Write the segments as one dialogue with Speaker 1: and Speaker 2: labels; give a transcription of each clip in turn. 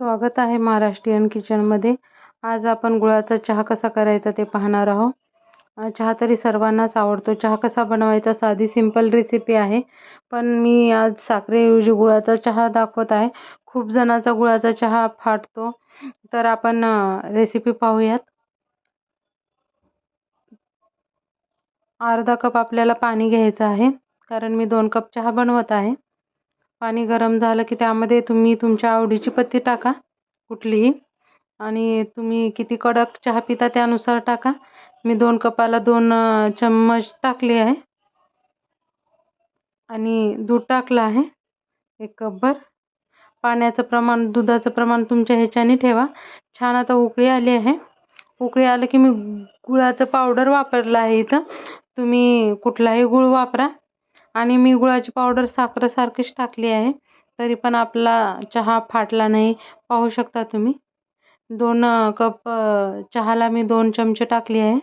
Speaker 1: स्वागत आहे महाराष्ट्रीयन किचनमध्ये आज आपण गुळाचा चहा कसा करायचा ते पाहणार आहोत. चहा तरी सर्वांनाच आवडतो. चहा कसा बनवायचा साधी सिंपल रेसिपी आहे. पण मी आज साखरेऐवजी गुळाचा चहा दाखवत आहे. खूप जणाचा गुळाचा चहा फाटतो. तर आपण रेसिपी पाहूयात. अर्धा कप आपल्याला पाणी घ्यायचं आहे. कारण मी दोन कप चहा बनवत आहे. पाणी गरम झालं की त्यामध्ये तुम्ही तुमच्या आवडीची पत्ती टाका कुठलीही. आणि तुम्ही किती कडक चहा पिता त्यानुसार टाका. मी दोन कपाला दोन चम्मच टाकले आहे. आणि दूध टाकलं आहे. एक कपभर पाण्याचं प्रमाण दुधाचं प्रमाण तुमच्या ह्याच्याने ठेवा. छान आता उकळी आली आहे. उकळी आलं की मी गुळाचं पावडर वापरलं आहे इथं. तुम्ही कुठलाही गुळ वापरा. आणि मी गुळाची पावडर साखरेसारखीच टाकली आहे. तरी पण आपला चहा फाटला नाही. पाहू शकता तुम्ही. दोन कप चहाला मी दोन चमचे टाकली आहे.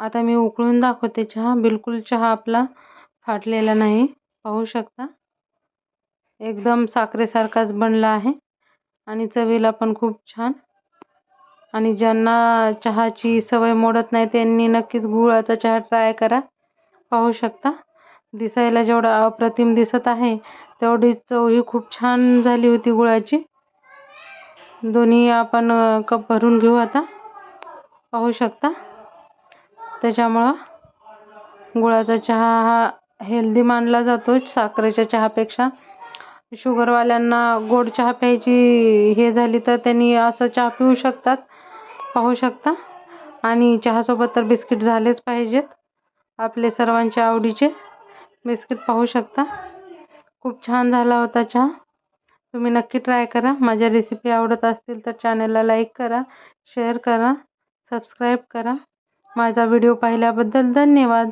Speaker 1: आता मी उकळून दाखवते चहा. बिलकुल चहा आपला फाटलेला नाही. पाहू शकता. एकदम साखरेसारखाच बनला आहे. आणि चवीला पण खूप छान. आणि ज्यांना चहाची सवय मोडत नाही त्यांनी नक्कीच गुळाचा चहा ट्राय करा. पाहू शकता. दिसायला जेवढा अप्रतिम दिसत आहे तेवढी चव ही खूप छान झाली होती गुळाची. दोन्ही आपण कप भरून घेऊ आता. पाहू शकता. त्याच्यामुळं गुळाचा चहा हा हेल्दी मानला जातो साखरेच्या चहापेक्षा. शुगरवाल्यांना गोड चहा प्यायची हे झाली तर त्यांनी असं चहा पिऊ शकतात. पाहू शकता. आणि चहासोबत तर बिस्किट झालेच पाहिजेत. आपले सर्वांच्या आवडीचे बिस्किट पाहू शकता. खूप छान झाला होता चहा. तुम्ही नक्की ट्राय करा. माझ्या रेसिपी आवडत असतील तर चॅनलला लाईक करा शेअर करा सबस्क्राईब करा. माझा व्हिडिओ पाहिल्याबद्दल धन्यवाद.